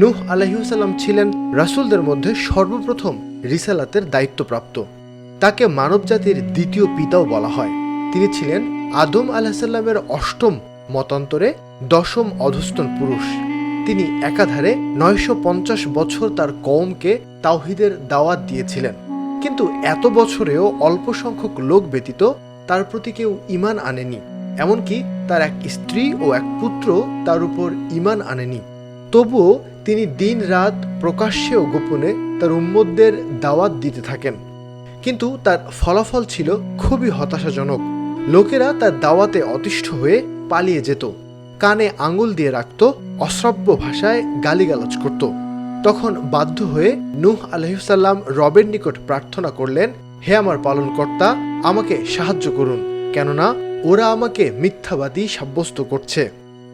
নূহ আলহিউসাল্লাম ছিলেন রাসূলদের মধ্যে সর্বপ্রথম রিসালাতের দায়িত্বপ্রাপ্ত। তাকে মানবজাতির দ্বিতীয় পিতাও বলা হয়। তিনি ছিলেন আদম আলাহিসাল্লামের অষ্টম মতান্তরে দশম অধস্তন পুরুষ। তিনি একাধারে নয়শো পঞ্চাশ বছর তার কওমকে তাওহিদের দাওয়াত দিয়েছিলেন। কিন্তু এত বছরেও অল্প সংখ্যক লোক ব্যতীত তার প্রতি কেউ ইমান আনেনি। এমনকি তার এক স্ত্রী ও এক পুত্র তার উপর ইমান আনেনি। তবুও তিনি দিন রাত প্রকাশ্যে ও গোপনে তার উম্মতদের দাওয়াত দিতে থাকেন। কিন্তু তার ফলাফল ছিল খুবই হতাশাজনক। লোকেরা তার দাওয়াতে অতিষ্ঠ হয়ে পালিয়ে যেত। কানে আঙুল দিয়ে রাখত, অশ্রাব্য ভাষায় গালিগালাজ করত। তখন বাধ্য হয়ে নূহ আলহিসাল্লাম রবের নিকট প্রার্থনা করলেন, হে আমার পালনকর্তা, আমাকে সাহায্য করুন। কেননা, ওরা আমাকে মিথ্যাবাদী সাব্যস্ত করছে।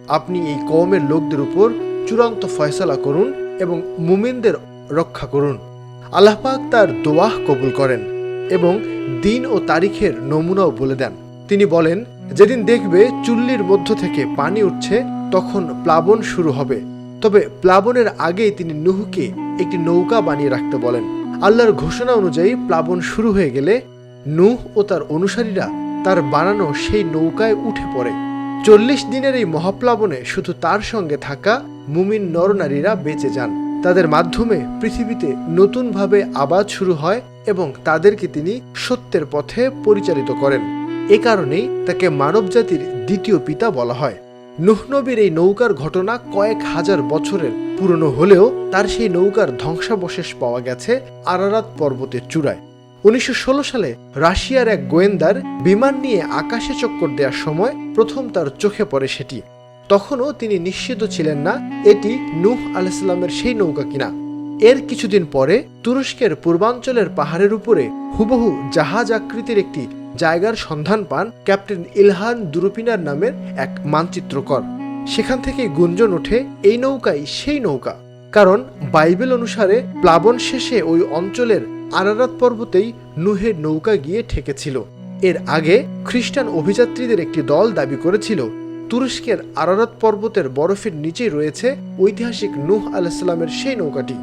আপনি এই কওমের লোকদের উপর চূড়ান্ত ফয়সালা করুন এবং মুমিনদের রক্ষা করুন। আল্লাহ পাক তার দোয়াহ কবুল করেন এবং দিন ও তারিখের নমুনাও বলে দেন। তিনি বলেন, যেদিন দেখবে চুল্লির মধ্য থেকে পানি উঠছে, তখন প্লাবন শুরু হবে। তবে প্লাবনের আগেই তিনি নুহুকে একটি নৌকা বানিয়ে রাখতে বলেন। আল্লাহর ঘোষণা অনুযায়ী প্লাবন শুরু হয়ে গেলে নুহ ও তার অনুসারীরা তার বানানো সেই নৌকায় উঠে পড়ে। চল্লিশ দিনের এই মহাপ্লাবনে শুধু তার সঙ্গে থাকা মুমিন নরনারীরা বেঁচে যান। তাদের মাধ্যমে পৃথিবীতে নতুনভাবে আবাদ শুরু হয় এবং তাদেরকে তিনি সত্যের পথে পরিচালিত করেন। এ কারণেই তাকে মানবজাতির দ্বিতীয় পিতা বলা হয়। নুহ নবীর এই নৌকার ঘটনা কয়েক হাজার বছরের পুরনো হলেও তার সেই নৌকার ধ্বংসাবশেষ পাওয়া গেছে আরারাত পর্বতের চূড়ায়। উনিশশো ষোলো সালে রাশিয়ার এক গোয়েন্দার বিমান নিয়ে আকাশে চক্কর দেওয়ার সময় প্রথম তার চোখে পড়ে সেটি। তখনও তিনি নিশ্চিত ছিলেন না এটি নূহ আলাইসাল্লামের সেই নৌকা কিনা। এর কিছুদিন পরে তুরস্কের পূর্বাঞ্চলের পাহাড়ের উপরে হুবহু জাহাজ আকৃতির একটি জায়গার সন্ধান পান ক্যাপ্টেন ইলহান দুরুপিনার নামের এক মানচিত্রকর। সেখান থেকে গুঞ্জন ওঠে, এই নৌকাই সেই নৌকা। কারণ বাইবেল অনুসারে প্লাবন শেষে ওই অঞ্চলের আরারাত পর্বতেই নুহের নৌকা গিয়ে ঠেকেছিল। এর আগে খ্রিস্টান অভিযাত্রীদের একটি দল দাবি করেছিল তুরস্কের আরারাত পর্বতের বরফের নিচেই রয়েছে ঐতিহাসিক নূহ আলাইসাল্লামের সেই নৌকাটি।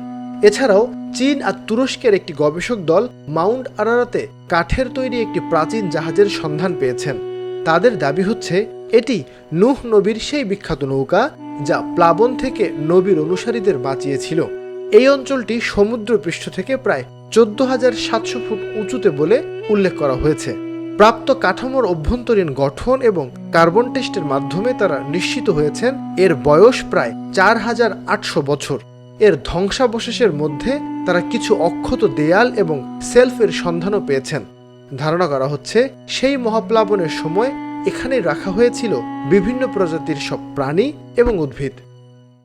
এছাড়াও চীন আর তুরস্কের একটি গবেষক দল মাউন্ট আরারাতে কাঠের তৈরি একটি প্রাচীন জাহাজের সন্ধান পেয়েছেন। তাদের দাবি হচ্ছে, এটি নূহ নবীর সেই বিখ্যাত নৌকা যা প্লাবন থেকে নবীর অনুসারীদের বাঁচিয়েছিল। এই অঞ্চলটি সমুদ্র পৃষ্ঠ থেকে প্রায় চোদ্দ হাজার সাতশো ফুট উঁচুতে বলে উল্লেখ করা হয়েছে। প্রাপ্ত কাঠামোর অভ্যন্তরীণ গঠন এবং কার্বন টেস্টের মাধ্যমে তারা নিশ্চিত হয়েছেন এর বয়স প্রায় চার হাজার আটশো বছর। এর ধ্বংসাবশেষের মধ্যে তারা কিছু অক্ষত দেয়াল এবং সেলফের সন্ধানও পেয়েছেন। ধারণা করা হচ্ছে, সেই মহাপ্লাবনের সময় এখানে রাখা হয়েছিল বিভিন্ন প্রজাতির সব প্রাণী এবং উদ্ভিদ।